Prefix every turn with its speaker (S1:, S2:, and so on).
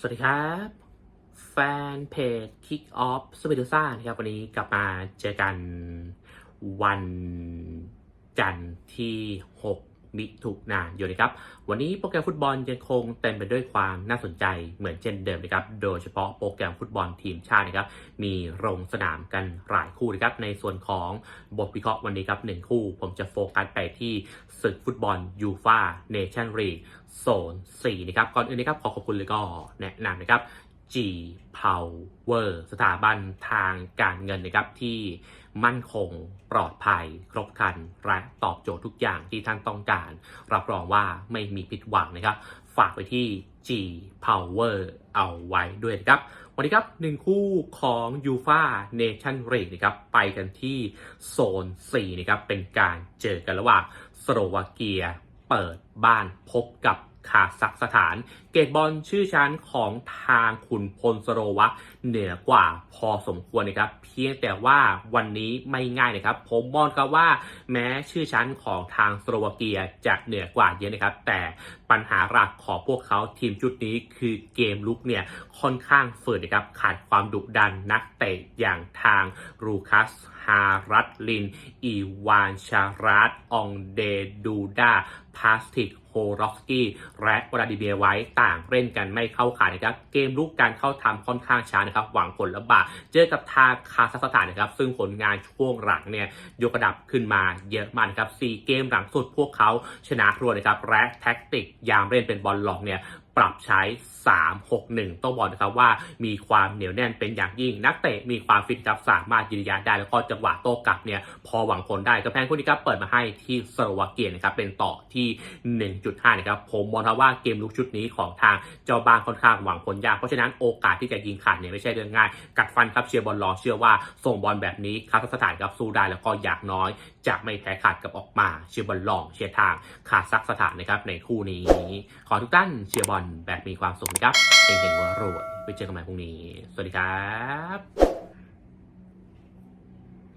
S1: สวัสดีครับ แฟนเพจ Kick Off s p i r i t u s a นะครับ วันนี้กลับมาเจอกันวันจันทร์ที่ 6 มิถุนายนนะครับ วันนี้โปรแกรมฟุตบอลยังคงเต็มไปด้วยความน่าสนใจเหมือนเช่นเดิมนะครับ โดยเฉพาะโปรแกรมฟุตบอลทีมชาตินะครับ มีลงสนามกันหลายคู่นะครับ ในส่วนของบทวิเคราะห์วันนี้ครับหนึ่งคู่ ผมจะโฟกัสไปที่ศึกฟุตบอลยูฟาเนชั่นลีกโซน4นะครับ ก่อนอื่นนะครับขอขอบคุณเลยก็แนะนำนะครับ G Power สถาบันทางการเงินนะครับที่มั่นคงปลอดภัย ครบครัน และตอบโจทย์ทุกอย่างที่ท่านต้องการ รับรองว่าไม่มีผิดหวังนะครับ ฝากไปที่ G Power เอาไว้ด้วยนะครับ วันนี้ครับหนึ่งคู่ของ u f a Nation League นะครับไปกันที่โซน 4 นะครับเป็นการเจอกันระหว่างสโลวาเกียเปิดบ้านพบกับ คาซักสถาน เกตบอลชื่อชั้นของทางขุนพลสโรวักเหนือกว่าพอสมควรนะครับ เพียงแต่ว่าวันนี้ไม่ง่ายนะครับ ผมมองครับว่าแม้ชื่อชั้นของทางสโลวาเกียจะเหนือกว่าเยอะนะครับ แต่ ปัญหาหลักของพวกเขาทีมชุดนี้คือเกมลุกเนี่ยค่อนข้างเฟิร์นะครับขาดความดุดันนักเตะอย่างทางรูคัสฮารัตลิน อีวานชารัตองเดดูดาพาสติกโฮรอฟสกี้และวลาดิเมียไว้ต่างเล่นกันไม่เข้าขานะครับ เกมลุกการเข้าทำค่อนข้างช้านะครับ หวังผลละบาทเจอกับทางคาซัคสถานนะครับ ซึ่งผลงานช่วงหลังเนี่ยยกระดับขึ้นมาเยอะมากนะครับ 4 เกมหลังสุดพวกเขาชนะรวดนะครับและแท็กติกยามเล่นเป็นบอลหลอกเนี่ย ปรับใช้ 3-6-1 ต้องบอกนะครับว่ามีความเหนียวแน่นเป็นอย่างยิ่ง นักเตะมีความฟิตครับสามารถยืนระยะได้แล้วก็จังหวะโต้กลับเนี่ยพอหวังผลได้กระแพงคู่นี้ครับเปิดมาให้ที่สโลวาเกียนะครับเป็นต่อที่ 1.5 นะครับผมมองว่าเกมลุกชุดนี้ของทางเจ้าบ้านค่อนข้างหวังผลยากเพราะฉะนั้นโอกาสที่จะยิงขาดเนี่ยไม่ใช่เรื่องง่าย กัดฟันครับเชียร์บอลรอเชื่อว่าส่งบอลแบบนี้คาซัคสถานครับสู้ได้แล้วก็อยากน้อย จะไม่แพ้ขาดกับออกมาเชียร์บอลลองเชียร์ทางคาซัคสถานนะครับในคู่นี้ ขอทุกท่านเชียร์บอลแบบมีความสุขนะครับเฮงๆว่ารวยไปเจอกันใหม่พรุ่งนี้ สวัสดีครับ